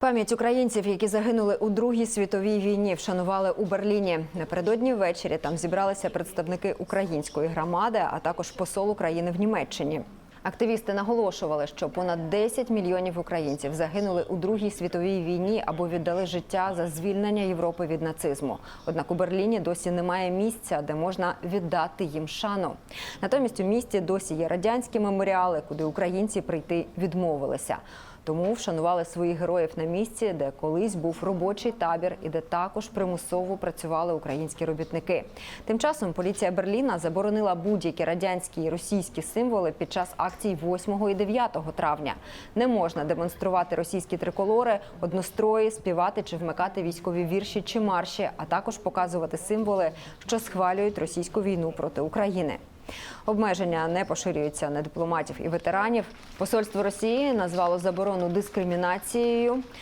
Пам'ять українців, які загинули у Другій світовій війні, вшанували у Берліні. Напередодні ввечері там зібралися представники української громади, а також посол України в Німеччині. Активісти наголошували, що понад 10 мільйонів українців загинули у Другій світовій війні або віддали життя за звільнення Європи від нацизму. Однак у Берліні досі немає місця, де можна віддати їм шану. Натомість у місті досі є радянські меморіали, куди українці прийти відмовилися. Тому вшанували своїх героїв на місці, де колись був робочий табір і де також примусово працювали українські робітники. Тим часом поліція Берліна заборонила будь-які радянські і російські символи під час акцій 8 і 9 травня. Не можна демонструвати російські триколори, однострої, співати чи вмикати військові вірші чи марші, а також показувати символи, що схвалюють російську війну проти України. Обмеження не поширюються на дипломатів і ветеранів. Посольство Росії назвало заборону дискримінацією.